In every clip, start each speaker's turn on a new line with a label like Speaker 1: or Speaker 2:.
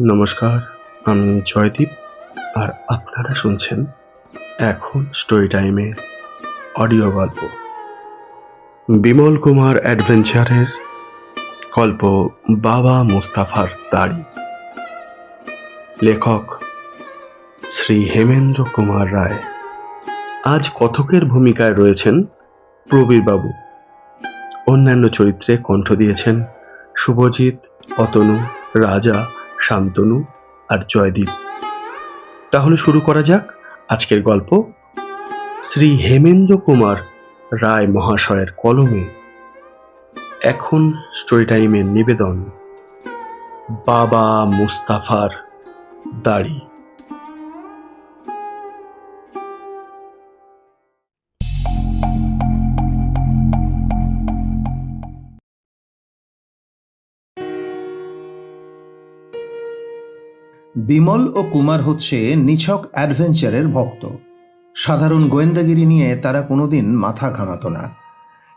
Speaker 1: নমস্কার, আমি জয়দীপ, আর আপনারা শুনছেন এখন স্টোরি টাইমের অডিও গল্প। বিমল কুমার অ্যাডভেঞ্চারের গল্প বাবা মুস্তাফার দাড়ি। লেখক শ্রী হেমেন্দ্র কুমার রায়। আজ কথকের ভূমিকায় রয়েছেন প্রবীরবাবু অন্যান্য চরিত্রে কণ্ঠ দিয়েছেন শুভজিৎ, অতনু, রাজা শান্তনু আর জয়দীপ। তাহলে শুরু করা যাক আজকের গল্প শ্রী হেমেন্দ্র কুমার রায় মহাশয়ের কলমে। এখন স্টোরি টাইমের নিবেদন। বাবা মুস্তাফার দাড়ি।
Speaker 2: বিমল ও কুমার হচ্ছে নিছক অ্যাডভেঞ্চারের ভক্ত। সাধারণ গোয়েন্দাগিরি নিয়ে তারা কোনোদিন মাথা ঘামাত না।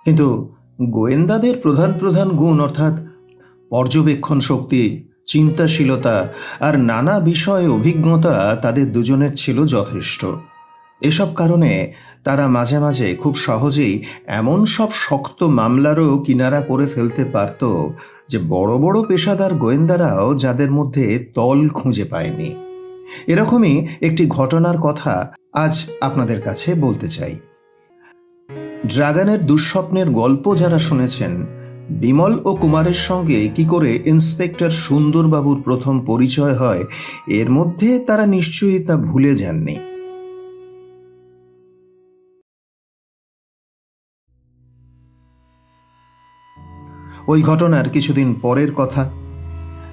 Speaker 2: কিন্তু গোয়েন্দাদের প্রধান প্রধান গুণ অর্থাৎ পর্যবেক্ষণ শক্তি, চিন্তাশীলতা আর নানা বিষয়ে অভিজ্ঞতা তাদের দুজনের ছিল যথেষ্ট। এসব কারণে তারা মাঝে মাঝে খুব সহজেই এমন সব শক্ত মামলারও কিনারা করে ফেলতে পারত যে বড় বড় পেশাদার গোয়েন্দারাও যাদের মধ্যে তল খুঁজে পায়নি। এরকমই একটি ঘটনার কথা আজ আপনাদের কাছে বলতে চাই। ড্রাগনের দুঃস্বপ্নের গল্প যারা শুনেছেন, বিমল ও কুমারের সঙ্গে কি করে ইন্সপেক্টর সুন্দরবাবুর প্রথম পরিচয় হয়, এর মধ্যে তারা নিশ্চয়ই তা ভুলে যাননি। ওই ঘটনার কিছুদিন পরের কথা।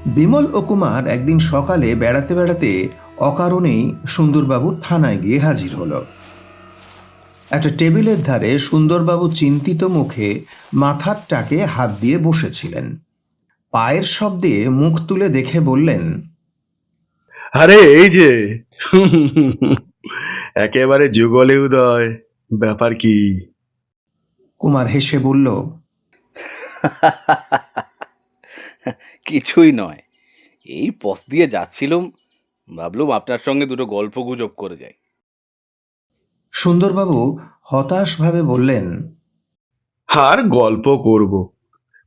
Speaker 2: বিমল ও কুমার একদিন সকালে বেড়াতে বেড়াতে অকারণেই সুন্দরবাবু থানায় গিয়ে হাজির হলো। একটা টেবিলের ধারে সুন্দরবাবু চিন্তিত মুখে মাথার টাকে হাত দিয়ে বসেছিলেন। পায়ের শব্দে মুখ তুলে দেখে বললেন
Speaker 1: আরে এই যে একেবারে যুগলে উদয় ব্যাপার কি?
Speaker 2: কুমার হেসে বলল
Speaker 3: কিছুই নয়। এই পথ দিয়ে যাচ্ছিলাম ভাবলুম আপনার সঙ্গে দুটো গল্প গুজব করে যাই।
Speaker 2: সুন্দরবাবু হতাশভাবে বললেন
Speaker 1: আর গল্প করব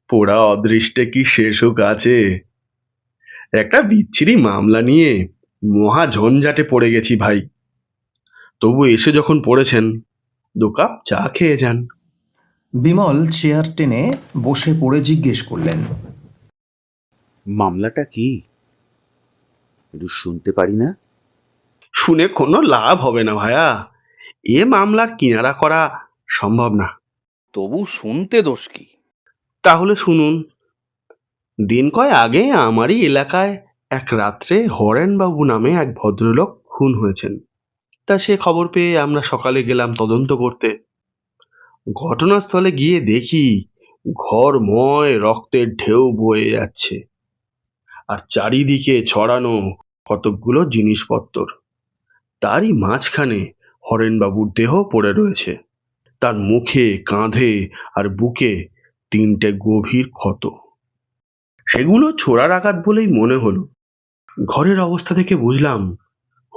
Speaker 1: পোড়া অদৃষ্টে কি শেষ হোক আছে? একটা বিচ্ছিরি মামলা নিয়ে মহা ঝঞ্ঝাটে পড়ে গেছি ভাই। তবু এসে যখন পড়েছেন দু কাপ চা খেয়ে যান।
Speaker 2: বিমল চেয়ার টেনে বসে পড়ে জিজ্ঞেস করলেন
Speaker 4: মামলাটা কি? একটু শুনতে পারি না?
Speaker 1: শুনে কোনো লাভ হবে না ভাইয়া এ মামলার কিনারা করা সম্ভব না।
Speaker 3: তবু শুনতে দোষ কি?
Speaker 1: তাহলে শুনুন। দিন কয় আগে আমারই এলাকায় এক রাত্রে হরেনবাবু নামে এক ভদ্রলোক খুন হয়েছেন। তা সে খবর পেয়ে আমরা সকালে গেলাম তদন্ত করতে। ঘটনাস্থলে গিয়ে দেখি ঘরময় রক্তের ঢেউ বয়ে যাচ্ছে আর চারিদিকে ছড়ানো কতকগুলো জিনিসপত্র তারই মাঝখানে হরেনবাবুর দেহ পড়ে রয়েছে। তার মুখে, কাঁধে আর বুকে তিনটে গভীর ক্ষত। সেগুলো ছোড়ার আঘাত বলেই মনে হলো। ঘরের অবস্থা থেকে বুঝলাম,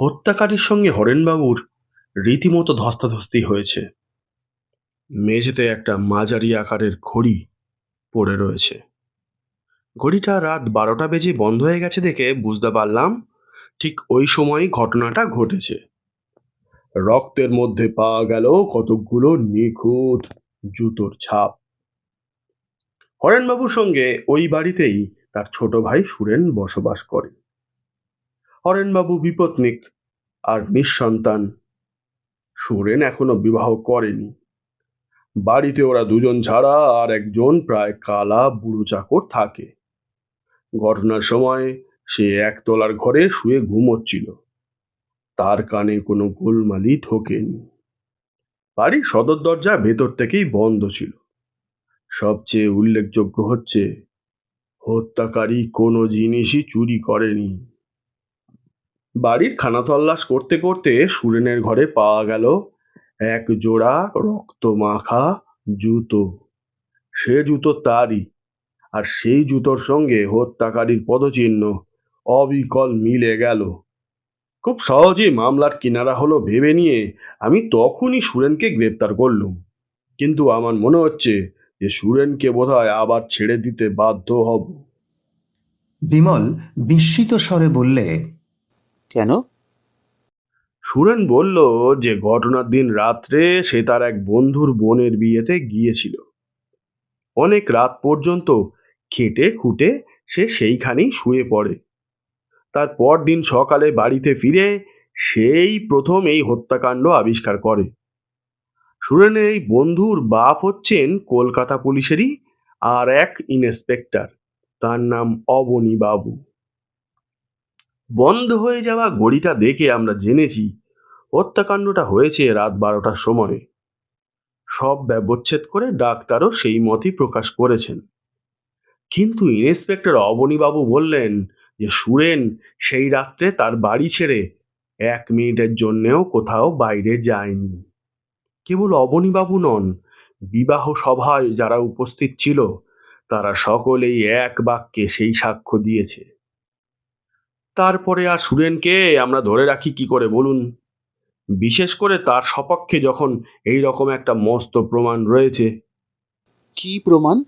Speaker 1: হত্যাকারীর সঙ্গে হরেনবাবুর রীতিমতো ধস্তাধস্তি হয়েছে। মেঝেতে একটা মাঝারি আকারের ঘড়ি পড়ে রয়েছে। ঘড়িটা রাত বারোটা বেজে বন্ধ হয়ে গেছে দেখে বুঝতে পারলাম ঠিক ওই সময় ঘটনাটা ঘটেছে। রক্তের মধ্যে পাওয়া গেল কতকগুলো নিখুঁত জুতোর ছাপ। হরেনবাবুর সঙ্গে ওই বাড়িতেই তার ছোট ভাই সুরেন বসবাস করে। হরেনবাবু বিপত্নিক আর নিঃসন্তান। সুরেন এখনও বিবাহ করেনি। বাড়িতে ওরা দুজন ছাড়া আর একজন প্রায় কালা বুড়ো চাকর থাকে। ঘটনার সময় সে একতলার ঘরে শুয়ে ঘুমোচ্ছিল। তার কানে কোনো গোলমালি ঠোকেনি। বাড়ির সদর দরজা ভেতর থেকেই বন্ধ ছিল। সবচেয়ে উল্লেখযোগ্য হচ্ছে, হত্যাকারী কোনো জিনিসই চুরি করেনি। বাড়ির খানা তল্লাশ করতে করতে সুরেনের ঘরে পাওয়া গেল এক জোড়া রক্ত মাখা জুতো। সে জুতো তারই আর সেই জুতোর সঙ্গে হত্যাকারীর পদচিহ্ন অবিকল মিলে গেল। খুব সহজেই মামলার কিনারা হলো ভেবে নিয়ে আমি তখনই সুরেনকে গ্রেপ্তার করলুম। কিন্তু আমার মনে হচ্ছে যে সুরেনকে বোধহয় আবার ছেড়ে দিতে বাধ্য হব।
Speaker 2: বিমল বিস্মিত স্বরে বললে
Speaker 4: কেন?
Speaker 1: সুরেন বলল যে ঘটনার দিন রাত্রে সে তার এক বন্ধুর বোনের বিয়েতে গিয়েছিল। অনেক রাত পর্যন্ত খেটে খুঁটে সে সেইখানেই শুয়ে পড়ে। তার পরদিন সকালে বাড়িতে ফিরে সেই প্রথম এই হত্যাকাণ্ড আবিষ্কার করে। সুরেনের এই বন্ধুর বাপ হচ্ছেন কলকাতা পুলিশেরই আর এক ইন্সপেক্টর, তার নাম অবনী বাবু বন্ধ হয়ে যাওয়া ঘড়িটা দেখে আমরা জেনেছি হত্যাকাণ্ডটা হয়েছে রাত বারোটার সময়। সব ব্যবচ্ছেদ করে ডাক্তারও সেই মতই প্রকাশ করেছেন। কিন্তু ইন্সপেক্টর অবনীবাবু বললেন যে, সুরেন, সেই রাত্রে তার বাড়ি ছেড়ে এক মিনিটের জন্যেও কোথাও বাইরে যায়নি। কেবল অবনীবাবু নন, বিবাহ সভায় যারা উপস্থিত ছিল, তারা সকলেই এক বাক্যে সেই সাক্ষ্য দিয়েছে। তারপরে আর সুরেনকে আমরা ধরে রাখি কি করে বলুন? বিশেষ করে তার সপক্ষে যখন এই রকম একটা মস্ত প্রমাণ রয়েছে।
Speaker 4: কি প্রমাণ?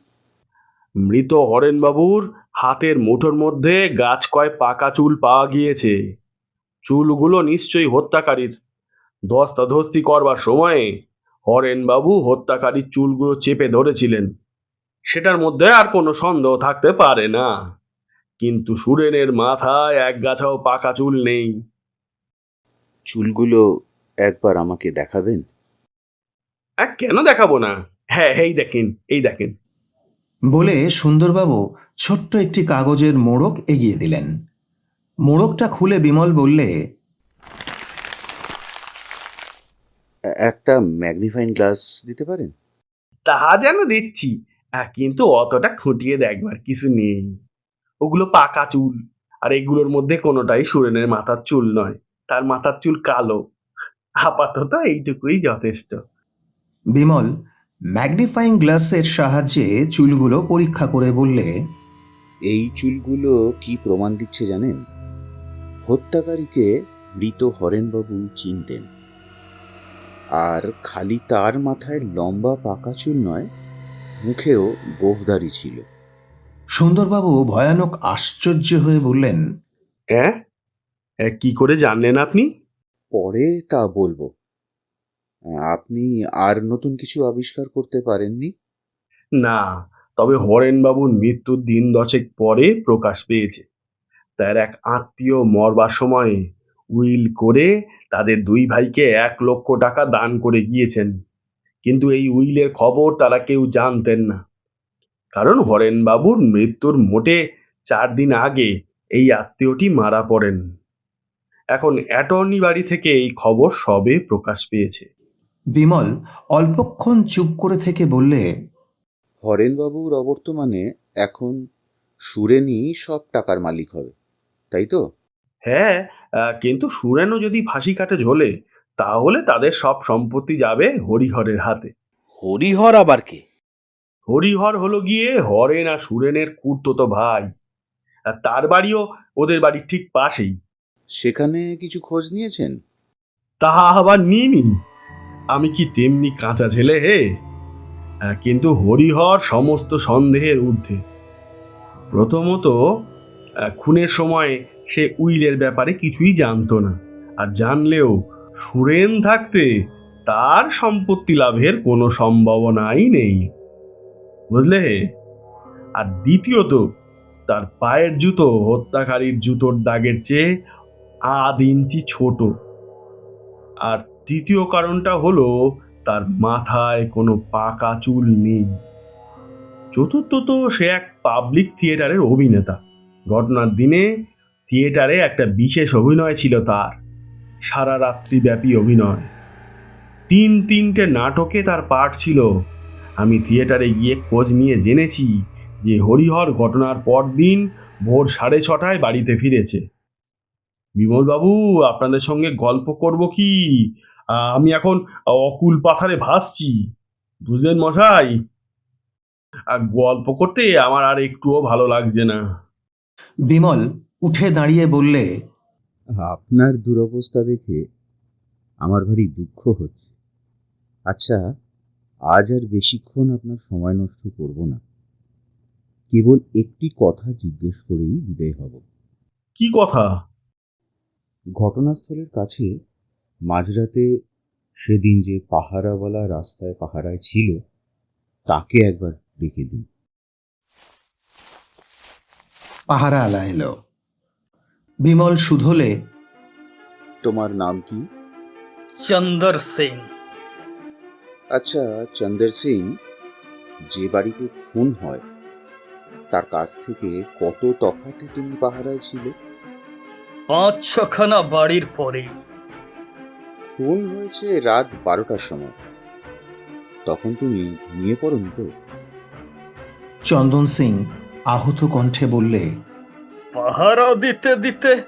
Speaker 1: মৃত হরেনবাবুর হাতের মুঠোর মধ্যে গাছ কয় পাকা চুল পাওয়া গিয়েছে। চুলগুলো নিশ্চয়ই হত্যাকারীর। ধস্তাধস্তি করবার সময়ে হরেনবাবু হত্যাকারীর চুলগুলো চেপে ধরেছিলেন। সেটার মধ্যে আর কোনো সন্দেহ থাকতে পারে না। কিন্তু সুরেনের মাথায় এক গাছাও পাকা চুল নেই।
Speaker 4: চুলগুলো একবার আমাকে দেখাবেন?
Speaker 1: আর কেন দেখাবো না? হ্যাঁ এই দেখেন এই দেখেন।
Speaker 2: বলে সুন্দরবাবু ছোট্ট একটি কাগজের মোড়ক এগিয়ে দিলেন। মোড়কটা খুলে বিমল বললে
Speaker 4: একটা ম্যাগনিফাইং গ্লাস দিতে পারেন?
Speaker 1: তা যেন দিচ্ছি। কিন্তু অতটা খুঁটিয়ে দেখবার কিছু নেই। ওগুলো পাকা চুল আর এগুলোর মধ্যে কোনোটাই সুরেনের মাথার চুল নয়। তার মাথার চুল কালো। আপাতত এইটুকুই যথেষ্ট।
Speaker 2: বিমল ম্যাগনিফাইং গ্লাসের সাহায্যে চুলগুলো পরীক্ষা করে বললে
Speaker 4: এই চুলগুলো কি প্রমাণ দিচ্ছে জানেন? হত্যাকারীকে মৃত হরেনবাবু চিনতেন। আর খালি তার মাথায় লম্বা পাকা চুল নয় মুখেও গোফদারি ছিল।
Speaker 2: সুন্দরবাবু ভয়ানক আশ্চর্য হয়ে বললেন
Speaker 1: হ্যাঁ কি করে জানলেন আপনি?
Speaker 4: পরে তা বলব। আপনি আর নতুন কিছু আবিষ্কার করতে পারেননি?
Speaker 1: না তবে হরেনবাবুর মৃত্যুর দিন দশেক পরে প্রকাশ পেয়েছে। তার এক আত্মীয় মরবার সময়ে উইল করে তাদের দুই ভাইকে এক লক্ষ টাকা দান করে গিয়েছেন। কিন্তু এই উইলের খবর তারা কেউ জানতেন না। কারণ হরেনবাবুর মৃত্যুর মোটে চার দিন আগে এই আত্মীয়টি মারা পড়েন। এখন অ্যাটর্নি বাড়ি থেকে এই খবর সবে প্রকাশ পেয়েছে।
Speaker 2: বিমল অল্পক্ষণ চুপ করে থেকে বললে
Speaker 4: হরেনবাবুর অবর্তমানে এখন সুরেনই সব টাকার মালিক হবে তাই তো?
Speaker 1: হ্যাঁ আহ, কিন্তু সুরেনও যদি ফাঁসি কাটে ঝোলে তাহলে তাদের সব সম্পত্তি যাবে হরিহরের হাতে।
Speaker 3: হরিহর আবার কে?
Speaker 1: হরিহর হলো গিয়ে হরেন আর সুরেনের কুর্ততো ভাই। আর তার বাড়িও ওদের বাড়ির ঠিক পাশেই।
Speaker 4: সেখানে কিছু খোঁজ নিয়েছেন?
Speaker 1: তাহা আবার নিইনি। আমি কি তেমনি কাঁচা ছেলে, হে? কিন্তু হরিহর সমস্ত সন্দেহের ঊর্ধ্বে। প্রথমত খুনের সময় সে উইলের ব্যাপারে কিছুই জানতো না। আর জানলেও সুরেন থাকতে তার সম্পত্তি লাভের কোনো সম্ভাবনাই নেই। বুঝলে, হে? আর দ্বিতীয়ত, তার পায়ের জুতো হত্যাকারীর জুতোর দাগের চেয়ে আধ ইঞ্চি ছোট। আর তৃতীয় কারণটা হলো, তার মাথায় কোনো পাকা চুল নেই। চতুর্থত সে এক পাবলিক থিয়েটারের অভিনেতা। ঘটনার দিনে থিয়েটারে একটা বিশেষ অভিনয় ছিল তার। সারা রাত্রি ব্যাপী অভিনয়। তিন তিনটে নাটকে তার পাঠ ছিল। আমি থিয়েটারে গিয়ে খোঁজ নিয়ে জেনেছি যে হরিহর ঘটনার পর দিন ভোর সাড়ে ছটায় বাড়িতে ফিরেছে। বিমলবাবু আপনাদের সঙ্গে গল্প করব কি? আমি এখন অকুল পাথারে ভাসছি। বুঝলেন মশাই? আর গল্প করতে আমার আর একটুও ভালো লাগছে না।
Speaker 2: বিমল উঠে দাঁড়িয়ে বললে
Speaker 4: আপনার দুরবস্থা দেখে আমার ভারী দুঃখ হচ্ছে। আচ্ছা আজ আর বেশিক্ষণ আপনার সময় নষ্ট করব না। কেবল একটি কথা জিজ্ঞেস করেই বিদায় হব।
Speaker 1: কি কথা?
Speaker 4: ঘটনাস্থলের কাছে মাঝরাতে সেদিন যে পাহারাওয়ালা রাস্তায় পাহারায় ছিল তাকে একবার ডেকে দিন।
Speaker 2: পাহারা আলা এলো। বিমল শুধলে
Speaker 4: তোমার নাম কি?
Speaker 5: চন্দর সিং
Speaker 4: আচ্ছা চন্দর সিং যে বাড়িতে খুন হয় তার কাছ থেকে কত তফাতে তুমি পাহারায় ছিল?
Speaker 5: পাঁচ ছখানা বাড়ির পরে।
Speaker 4: খুন হয়েছে রাত বারোটার সময়। তখন তুমি নিয়ে পড়নি তো?
Speaker 2: চন্দন সিং আহত কণ্ঠে বললে
Speaker 5: পাহারা দিতে দিতে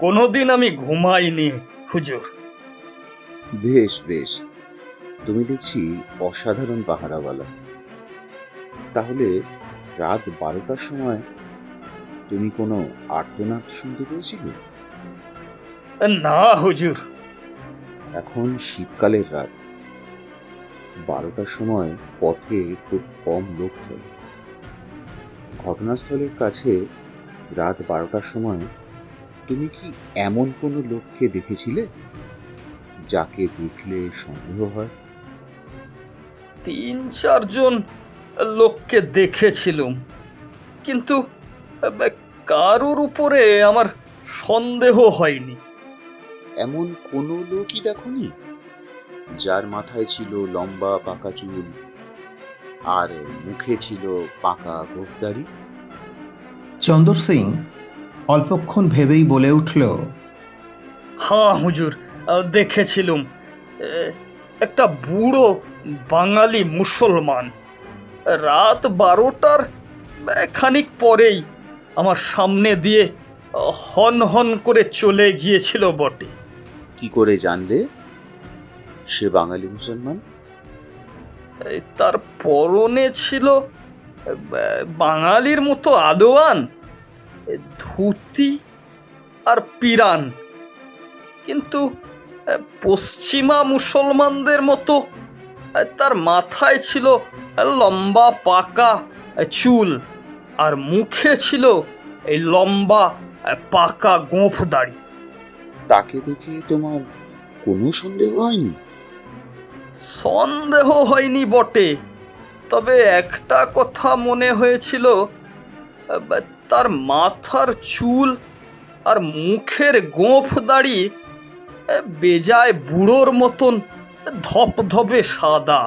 Speaker 5: কোনোদিন আমি ঘুমাইনি হুজুর।
Speaker 4: বেশ বেশ। তুমি দেখছি অসাধারণ পাহারাওয়ালা। তাহলে রাত বারোটার সময় তুমি কোনো আর্তনাদ শুনতে পেয়েছিলে?
Speaker 5: না হুজুর।
Speaker 4: এখন শীতকালের রাত। বারোটার সময় পথে খুব কম লোক চলে। ঘটনাস্থলের কাছে রাত বারোটার সময় তুমি কি এমন কোনো লোককে দেখেছিলে যাকে দেখলে সন্দেহ হয়?
Speaker 5: তিন চারজন লোককে দেখেছিলুম কিন্তু কারোর উপরে আমার সন্দেহ হয়নি।
Speaker 4: এমন কোনো লোকই দেখনি? যার মাথায় ছিল লম্বা পাকা চুল আর মুখে ছিল পাকা গোফদারি
Speaker 2: চন্দর সিং অল্পক্ষণ ভেবেই বলে উঠল
Speaker 5: হ্যাঁ হুজুর দেখেছিলুম। একটা বুড়ো বাঙালি মুসলমান। রাত বারোটার খানিক পরেই আমার সামনে দিয়ে হন হন করে চলে গিয়েছিল বটে।
Speaker 4: কি করে জানলে সে বাঙালি মুসলমান?
Speaker 5: তার পরনে ছিল বাঙালির মতো আদোয়ান ধুতি আর পিরান। কিন্তু পশ্চিমা মুসলমানদের মতো তার মাথায় ছিল লম্বা পাকা চুল, আর মুখে ছিল এই লম্বা পাকা গোঁফ দাড়ি
Speaker 4: তাকে দেখে তোমার কোনো সন্দেহ হয়নি?
Speaker 5: সন্দেহ হয়নি বটে। তবে একটা কথা মনে হয়েছিল তার মাথার চুল আর মুখের গোঁফ দাড়ি বেজায় বুড়োর মতন ধপধপে সাদা।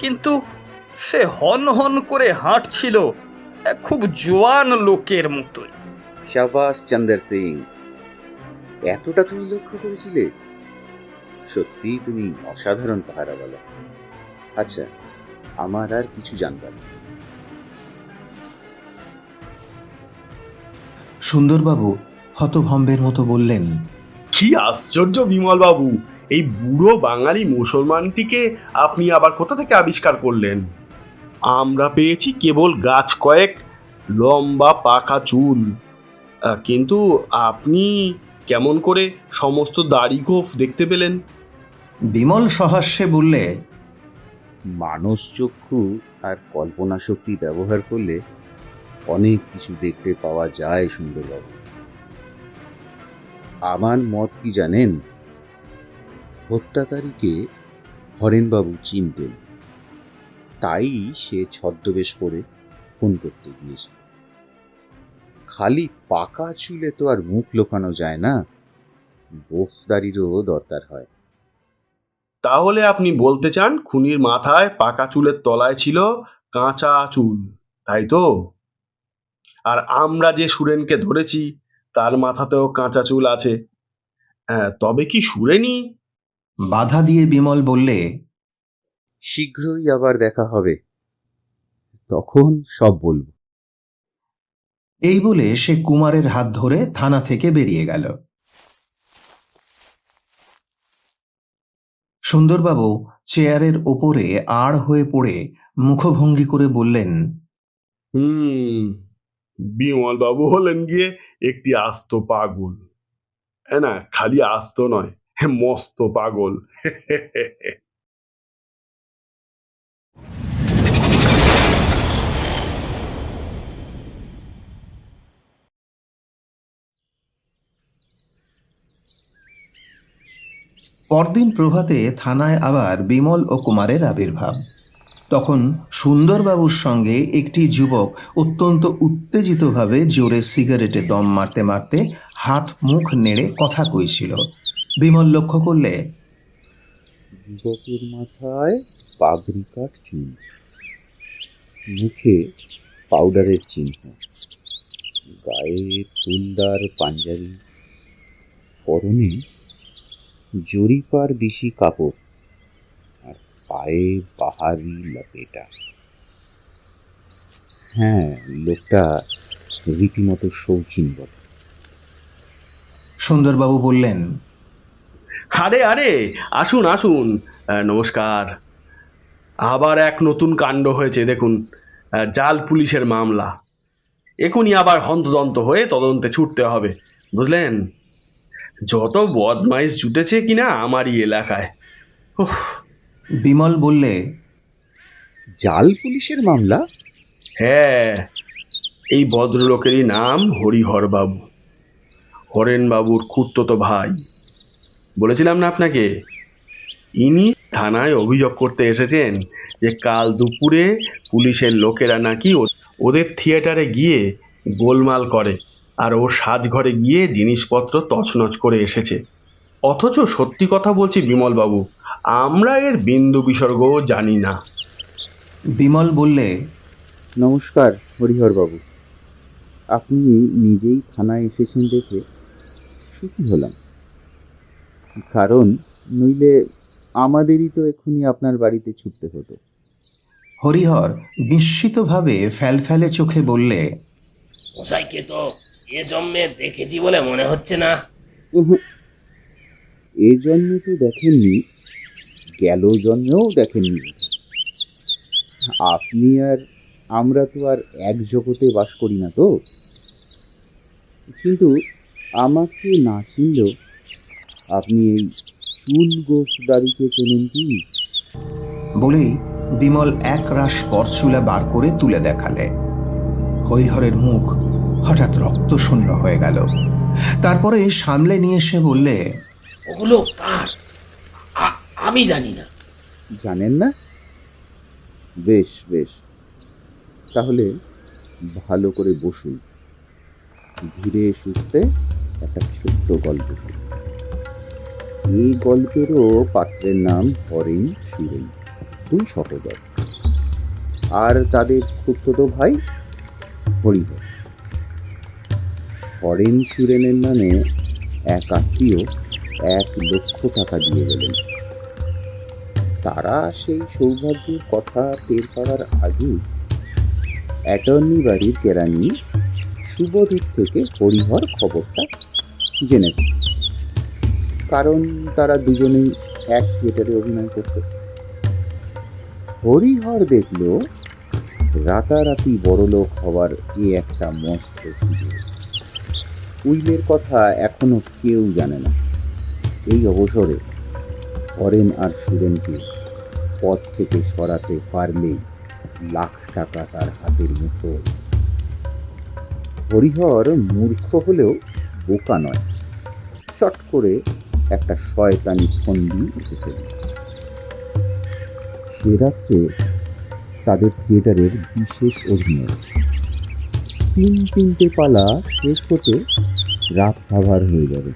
Speaker 5: কিন্তু সে হন হন করে হাঁটছিল খুব জোয়ান লোকের মতোই।
Speaker 4: শাবাস চন্দর সিং এতটা তুমি লক্ষ্য করেছিলে? সত্যি তুমি অসাধারণ পাহারাওয়ালা আচ্ছা আমার আর কিছু জানবার।
Speaker 2: সুন্দরবাবু হতভম্বের মতো বললেন
Speaker 1: কি আশ্চর্য বিমল বাবু এই বুড়ো বাঙালি মুসলমানটিকে আপনি আবার কোথা থেকে আবিষ্কার করলেন? আমরা পেয়েছি কেবল গাছ কয়েক লম্বা পাকা চুল। কিন্তু আপনি কেমন করে সমস্ত দাড়ি গোফ দেখতে পেলেন?
Speaker 2: বিমল সহাস্যে বললে
Speaker 4: মানস চক্ষু আর কল্পনা শক্তি ব্যবহার করলে অনেক কিছু দেখতে পাওয়া যায় সুন্দরবাবু। আমার মত কি জানেন? হত্যাকারীকে হরেনবাবু চিনতেন। তাই সে ছদ্মবেশ করে ফোন করতে গিয়েছে খালি পাকা চুলে তো আর মুখ লোকানো যায় না। বোফদারিরও দরকার হয়।
Speaker 1: তাহলে আপনি বলতে চান খুনির মাথায় পাকা চুলের তলায় ছিল কাঁচা চুল তাই তো? আর আমরা যে সুরেনকে ধরেছি তার মাথাতেও কাঁচা চুল আছে। হ্যাঁ তবে কি সুরেনি
Speaker 2: বাধা দিয়ে বিমল বললে
Speaker 4: শীঘ্রই আবার দেখা হবে। তখন সব বলব।
Speaker 2: এই বলে সে কুমারের হাত ধরে থানা থেকে বেরিয়ে গেল। সুন্দরবাবু চেয়ারের ওপরে আড় হয়ে পড়ে মুখভঙ্গি করে বললেন,
Speaker 1: হুম বিমল বাবু হলেন গিয়ে একটি আস্ত পাগল। হ্যাঁ না, খালি আস্ত নয় মস্ত পাগল।
Speaker 2: পরদিন প্রভাতে থানায় আবার বিমল ও কুমারের আবির্ভাব। তখন সুন্দরবাবুর সঙ্গে একটি যুবক অত্যন্ত উত্তেজিতভাবে জোরে সিগারেটে দম মারতে মারতে হাত মুখ নেড়ে কথা কইছিল। বিমল লক্ষ্য করলে,
Speaker 4: যুবকের মাথায় পাগড়ি চুল মুখে পাউডারের চিহ্ন, গায়ে ফুলদার পাঞ্জাবি, পরনে জরিপার দিশি কাপড় আর পায়ে বাহারি লপেটা। হ্যাঁ লোকটা রীতিমতো শৌখিন বটে।
Speaker 2: সুন্দরবাবু বললেন
Speaker 1: আরে আরে আসুন আসুন। নমস্কার। আবার এক নতুন কাণ্ড হয়েছে দেখুন। জাল পুলিশের মামলা। এখনই আবার হন্তদন্ত হয়ে তদন্তে ছুটতে হবে বুঝলেন? যত বদমাইশ জুটেছে কিনা আমারই এলাকায়।
Speaker 2: বিমল বললে
Speaker 4: জাল পুলিশের মামলা?
Speaker 1: হ্যাঁ এই ভদ্রলোকেরই নাম হরিহর বাবু। হরেন বাবুর খুঁড়তো ভাই। বলেছিলাম না আপনাকে? ইনি থানায় অভিযোগ করতে এসেছেন যে কাল দুপুরে পুলিশের লোকেরা নাকি ও- ওদের থিয়েটারে গিয়ে গোলমাল করে। আর ও সাজঘরে গিয়ে জিনিসপত্র তছনছ করে এসেছে। অথচ সত্যি কথা বলছি বিমল বাবু আমরা এর বিন্দু বিসর্গও জানি না।
Speaker 2: বিমল বললে
Speaker 4: নমস্কার হরিহরবাবু। আপনি নিজেই থানায় এসেছেন দেখে সুখী হলাম। কারণ নইলে আমাদেরই তো এক্ষুনি আপনার বাড়িতে ছুটতে হতো।
Speaker 2: হরিহর বিস্মিতভাবে ফ্যালফ্যালে চোখে বললে
Speaker 6: মশাইকে তো এ জন্মে দেখেছি বলে মনে হচ্ছে না।
Speaker 4: এ জন্মে তো দেখেননি গেল জন্মেও দেখেননি। আপনি আর আমরা তো আর এক জগতে বাস করি না তো। কিন্তু আমাকে না চিনলেও আপনি এই চুল গোফ দাড়িকে চেনেন কি?
Speaker 2: বলেই বিমল এক রাশ পরচুলা বার করে তুলে দেখালে। হরিহরের মুখ হঠাৎ রক্ত শূন্য হয়ে গেল। তারপরে সামলে নিয়ে এসে বললে
Speaker 6: ওগুলো কার? আমি জানি না।
Speaker 4: জানেন না? বেশ বেশ। তাহলে ভালো করে বসুন। ধীরে সুস্থে একটা ছোট্ট গল্প এই গল্পেরও পাত্রের নাম হরেন সুরেন দুই সহোদর আর তাদের খুঁড়তো ভাই হরিহর। হরেন সুরেনের নামে এক আত্মীয় এক লক্ষ টাকা দিয়ে গেলেন। তারা সেই সৌভাগ্যের কথা টের পাওয়ার আগেই অ্যাটর্নি বাড়ির কেরানি সুবোধের থেকে হরিহর খবরটা জেনে কারণ তারা দুজনেই এক থিয়েটারে অভিনয় করত। হরিহর দেখল রাতারাতি বড়লোক হওয়ার এ একটা মস্ত সুযোগ। উইলের কথা এখনও কেউ জানে না। এই অবসরে হরেন আর সুরেনকে পথ থেকে সরাতে পারলেই লাখ টাকা তার হাতের মুঠো। হরিহর মূর্খ হলেও বোকা নয়। চট করে একটা শয়তানি ফন্দি উঠেছে সে রাত্রে তাদের থিয়েটারের বিশেষ অভিনয়। তিন তিনটে পালা শেষ হতে রাত খাবার হয়ে যাবে।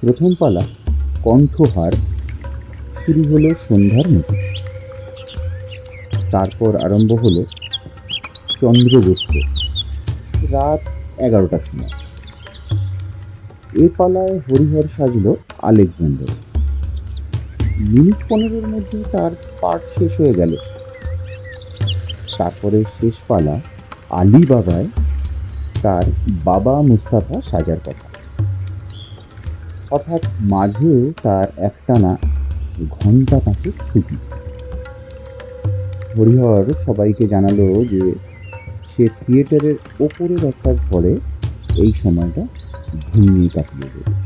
Speaker 4: প্রথম পালা কণ্ঠহার শুরু হলো সন্ধ্যার মতো। তারপর আরম্ভ হলো চন্দ্রগুপ্ত। রাত এগারোটার সময়। এ পালায় হরিহর সাজল আলেকজান্ডার। মিনিট পনেরোর মধ্যে তার পাঠ শেষ হয়ে গেল। তারপরে শেষ পালা আলী বাবায় তার বাবা মুস্তাফা সাজার কথা। অর্থাৎ মাঝে তার একটানা ঘণ্টা পাঁচেক ছুটি। হরিহর সবাইকে জানালো যে সে থিয়েটারের ওপরের একটা ঘরে এই সময়টা ঘুমিয়ে কাটিয়ে দেবে।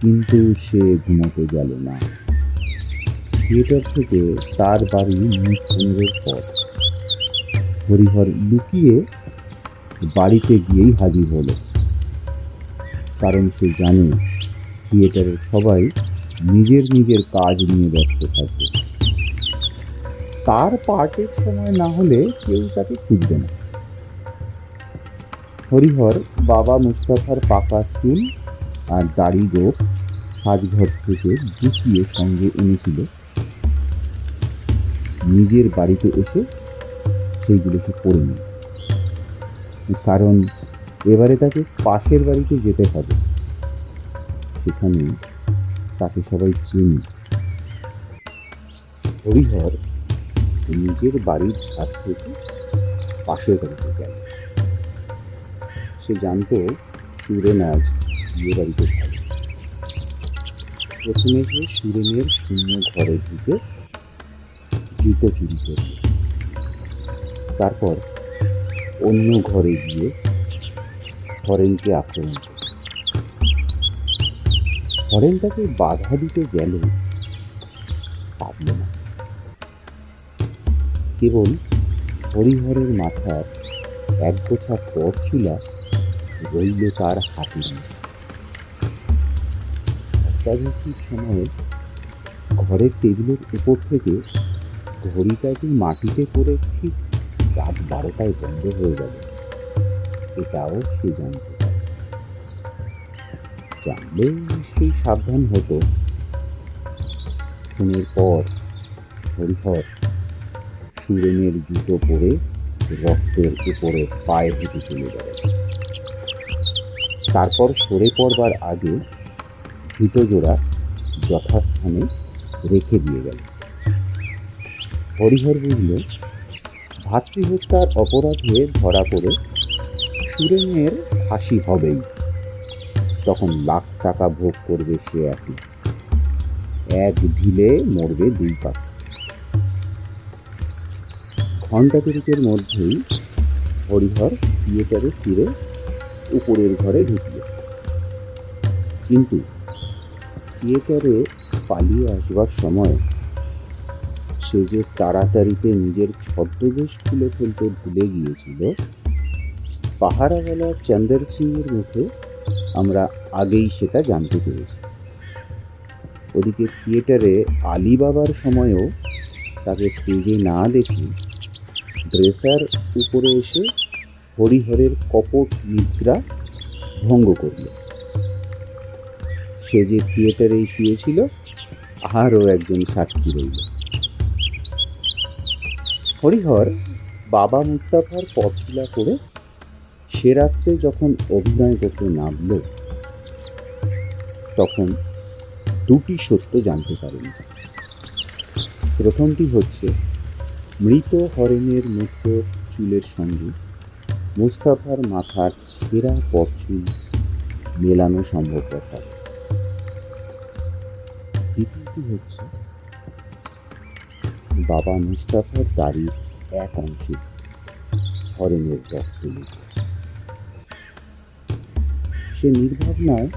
Speaker 4: কিন্তু সে ঘুমোতে গেল না। থিয়েটার থেকে তার বাড়ি মিনিট পনেরোর পর হরিহর লুকিয়ে বাড়িতে গিয়েই হাজির হলো। কারণ সে জানে, থিয়েটারের সবাই নিজের নিজের কাজ নিয়ে ব্যস্ত থাকবে তার পার্টের সময় না হলে কেউ তাকে খুঁজবে না। হরিহর, বাবা মুস্তাফার পাকা চুল আর দাড়ি গোপ সাজঘর থেকে গুছিয়ে সঙ্গে এনেছিল। নিজের বাড়িতে এসে সেইগুলো সে নেয় কারণ এবারে তাকে পাশের বাড়িতে যেতে হবে। সেখানে তাকে সবাই চিনি। হরিহর নিজের বাড়ির ছাদ থেকে পাশের বাড়িতে গেল। সে জানতো সুরেন আজ বিয়ে বাড়িতে থাকে। প্রথমে সে সুরেনের শূন্য ঘরে ঢুকে জুতো চুরি করল। তারপর অন্য ঘরে গিয়ে হরেনকে আক্রমণ করল। হরেন তাকে বাধা দিতে গেল না। কেবল হরিহরের মাথার এক গোছা পরচুলা রইল তার হাতে ধস্তাধস্তির সময় ঘরের টেবিলের উপর থেকে ঘড়িটা যে মাটিতে পড়ে ঠিক বারোটায় বন্ধ হয়ে গেল এটাও সে জানতে পারে জানলে নিশ্চয়ই সাবধান হতো। খুনের পর হরিহর সুরেনের জুতো পরে রক্তের উপরে পায়ে হেঁটে চলে গেল তারপর সরে পড়বার আগে জুতো জোড়া যথাস্থানে রেখে দিয়ে গেল। হরিহর বুঝল ভাতৃহত্যার অপরাধে ধরা পড়ে সুরেনের ফাঁসি হবেই। তখন লাখ টাকা ভোগ করবে সে একই এক ঢিলে মরবে দুই পাখি ঘণ্টা তিরিকের মধ্যেই হরিহর থিয়েটারে ফিরে উপরের ঘরে ঢুকল। কিন্তু থিয়েটারে পালিয়ে আসবার সময় সে যে তাড়াতাড়িতে নিজের ছদ্মবেশ খুলে ফেলতে ভুলে গিয়েছিল, পাহারাওয়ালা চন্দর সিংয়ের মুখে আমরা আগেই সেটা জানতে পেরেছি। ওদিকে থিয়েটারে আলী বাবার সময়ও তাকে স্টেজে না দেখে ড্রেসার উপরে এসে হরিহরের কপট নিদ্রা ভঙ্গ করল। সে যে থিয়েটারেই শুয়েছিল আরও একজন সাক্ষী রইল। হরিহর বাবা মুস্তাফার পথচুলা করে সে রাত্রে যখন অভিনয় করতে নামল, তখন দুটি সত্য জানতে পারেন। প্রথমটি হচ্ছে, মৃত হরেনের মুক্ত চুলের সঙ্গে মুস্তাফার মাথার ছেঁড়া পথচুল মেলানো সম্ভব কথা। দ্বিতীয়টি হচ্ছে বাবা মুস্তাফার দাড়ির এক অংশে হরেনের রক্ত সে নির্ভাবনায়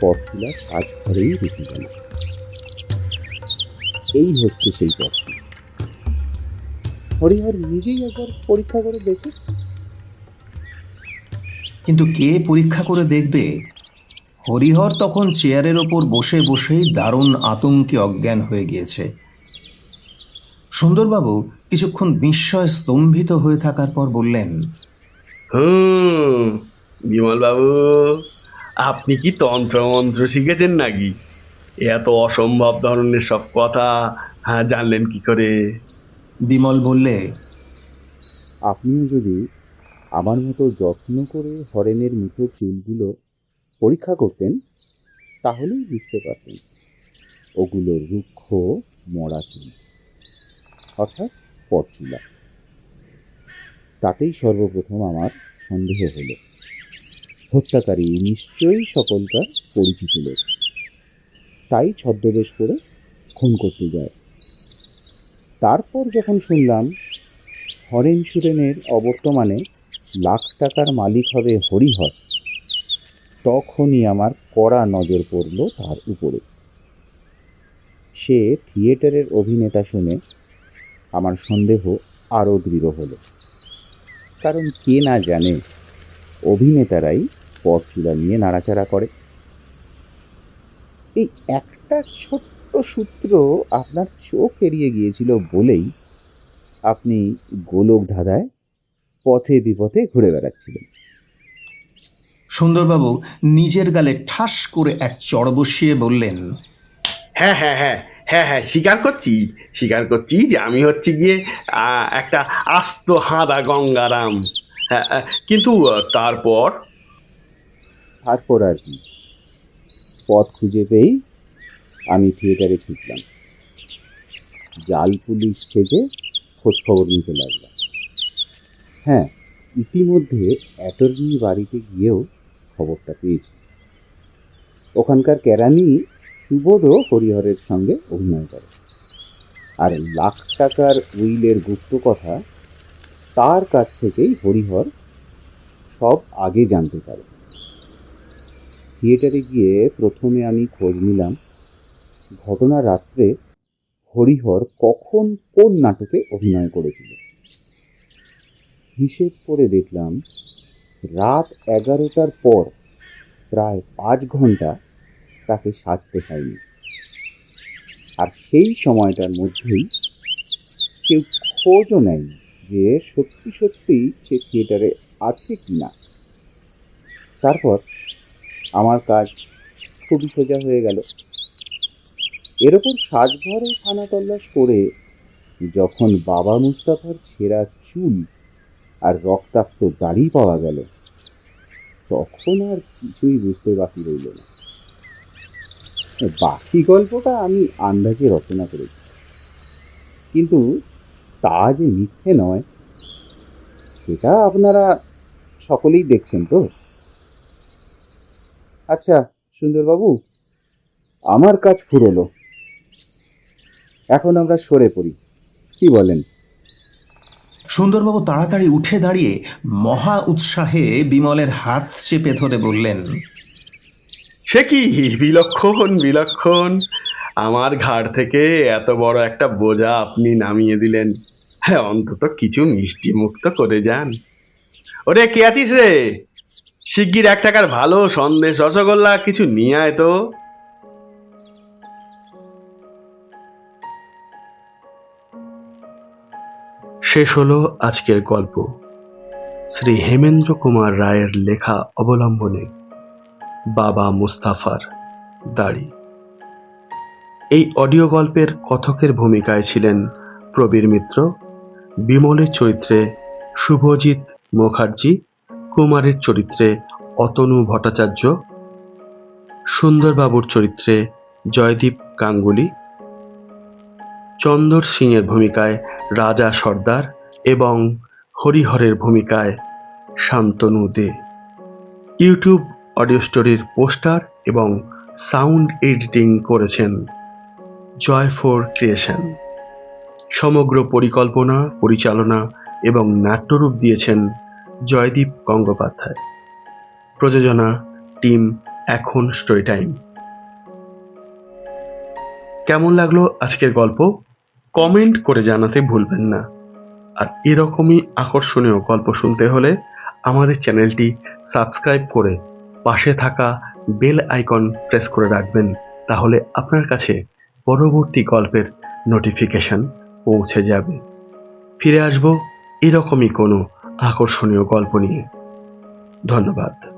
Speaker 4: পথচুলা সাজ ঘরেই রেখে গেল। এই হচ্ছে সেই পথচুলা হরিহর নিজেই একবার পরীক্ষা করে দেখে।
Speaker 2: কিন্তু কে পরীক্ষা করে দেখবে? হরিহর তখন চেয়ারের ওপর বসে বসেই দারুণ আতঙ্কে অজ্ঞান হয়ে গিয়েছে। সুন্দরবাবু কিছুক্ষণ বিস্ময় স্তম্ভিত হয়ে থাকার পর বললেন
Speaker 1: হুম বিমল বাবু আপনি কি তন্ত্র মন্ত্র শিখেছেন নাকি? এত অসম্ভব ধরনের সব কথা হ্যাঁ জানলেন কি করে?
Speaker 2: বিমল বললে
Speaker 4: আপনিও যদি আমার মতো যত্ন করে হরেনের মুখের চুলগুলো পরীক্ষা করতেন তাহলেই বুঝতে পারতেন। ওগুলো রুক্ষ মরা চুল। অর্থাৎ পরচুলা। তাতেই সর্বপ্রথম আমার সন্দেহ হলো। হত্যাকারী নিশ্চয়ই সকলকার পরিচিত লোক। তাই ছদ্মবেশ করে খুন করতে যায়। তারপর যখন শুনলাম হরেন সুরেনের অবর্তমানে লাখ টাকার মালিক হবে হরিহর, তখনই আমার কড়া নজর পড়ল তার উপরে। সে থিয়েটারের অভিনেতা শুনে আমার সন্দেহ আরও দৃঢ় হলো। কারণ কে না জানে অভিনেতারাই পরচুলা নিয়ে নাড়াচাড়া করে। এই একটা ছোট্ট সূত্র আপনার চোখ এড়িয়ে গিয়েছিল বলেই আপনি গোলক ধাঁধায় পথে বিপথে ঘুরে বেড়াচ্ছিলেন।
Speaker 2: সুন্দরবাবু নিজের গালে ঠাস করে এক চড় বসিয়ে বললেন
Speaker 1: হ্যাঁ হ্যাঁ হ্যাঁ হ্যাঁ হ্যাঁ স্বীকার করছি স্বীকার করছি যে আমি হচ্ছে গিয়ে একটা আস্ত হাঁদা গঙ্গারাম। হ্যাঁ কিন্তু তারপর?
Speaker 4: তারপর আর কি। পথ খুঁজে পেয়েই আমি থিয়েটারে ছুটলাম জাল পুলিশ সেজে খোঁজ খবর নিতে লাগলাম। হ্যাঁ ইতিমধ্যে অ্যাটর্নি বাড়িতে গিয়েও খবরটা পেয়েছি। ওখানকার কেরানি সুবোধও হরিহরের সঙ্গে অভিনয় করে। আর লাখ টাকার উইলের গুপ্ত কথা তার কাছ থেকেই হরিহর সব আগে জানতে পারে। থিয়েটারে গিয়ে প্রথমে আমি খোঁজ নিলাম, ঘটনা রাত্রে হরিহর কখন কোন নাটকে অভিনয় করেছিল। হিসেব করে দেখলাম, রাত এগারোটার পর প্রায় পাঁচ ঘণ্টা তাকে সাজতে হয়নি। আর সেই সময়টার মধ্যেই কেউ খোঁজও নেয়নি যে সত্যি সত্যি সে থিয়েটারে আছে কি না তারপর আমার কাজ খুবই সোজা হয়ে গেল। এর ওপর সাজঘরে খানা তল্লাশ করে যখন বাবা মুস্তাফার ছেঁড়া চুল আর রক্তাক্ত দাড়ি পাওয়া গেল, তখন আর কিছুই বুঝতে বাকি রইল না। বাকি গল্পটা আমি আন্দাজে রচনা করেছি। কিন্তু তা যে মিথ্যে নয়, সেটা আপনারা সকলেই দেখছেন তো? আচ্ছা সুন্দরবাবু, আমার কাজ ফুরোলো। এখন আমরা সরে পড়ি। কি বলেন?
Speaker 2: সুন্দরবাবু তাড়াতাড়ি উঠে দাঁড়িয়ে মহা উৎসাহে বিমলের হাত চেপে ধরে বললেন
Speaker 1: সে কি? বিলক্ষণ বিলক্ষণ। আমার ঘাড় থেকে এত বড় একটা বোঝা আপনি নামিয়ে দিলেন। হ্যাঁ অন্তত কিছু মিষ্টি মুক্ত করে যান। ওরে, কে আছিস রে? শিগগির এক টাকার ভালো সন্দেশ, রসগোল্লা কিছু নিয়ে আয় তো। শেষ হলো আজকের গল্প। শ্রী হেমেন্দ্র কুমার রায়ের লেখা অবলম্বনে। বাবা মুস্তাফার দাড়ি। এই অডিও গল্পের কথকের ভূমিকায় ছিলেন প্রবীর মিত্র বিমলের চরিত্রে শুভজিৎ মুখার্জি কুমারের চরিত্রে অতনু ভট্টাচার্য, সুন্দরবাবুর চরিত্রে জয়দীপ গাঙ্গুলি, চন্দর সিংয়ের ভূমিকায় রাজা সর্দার এবং হরিহরের ভূমিকায় শান্তনু দে। ইউটিউব অডিও স্টোরির পোস্টার এবং সাউন্ড এডিটিং করেছেন জয় ফোর ক্রিয়েশন। সমগ্র পরিকল্পনা, পরিচালনা এবং নাট্যরূপ দিয়েছেন জয়দীপ গঙ্গোপাধ্যায়। প্রযোজনা টিম এখন স্টোরি টাইম। কেমন লাগল আজকের গল্প? কমেন্ট করে জানাতে ভুলবেন না। আর এরকমই আকর্ষণীয় গল্প শুনতে হলে আমাদের চ্যানেলটি সাবস্ক্রাইব করে পাশে থাকা বেল আইকন প্রেস করে রাখবেন, তাহলে আপনার কাছে পরবর্তী গল্পের নোটিফিকেশন পৌঁছে যাবে। ফিরে আসব এরকমই কোনো আকর্ষণীয় গল্প নিয়ে। ধন্যবাদ।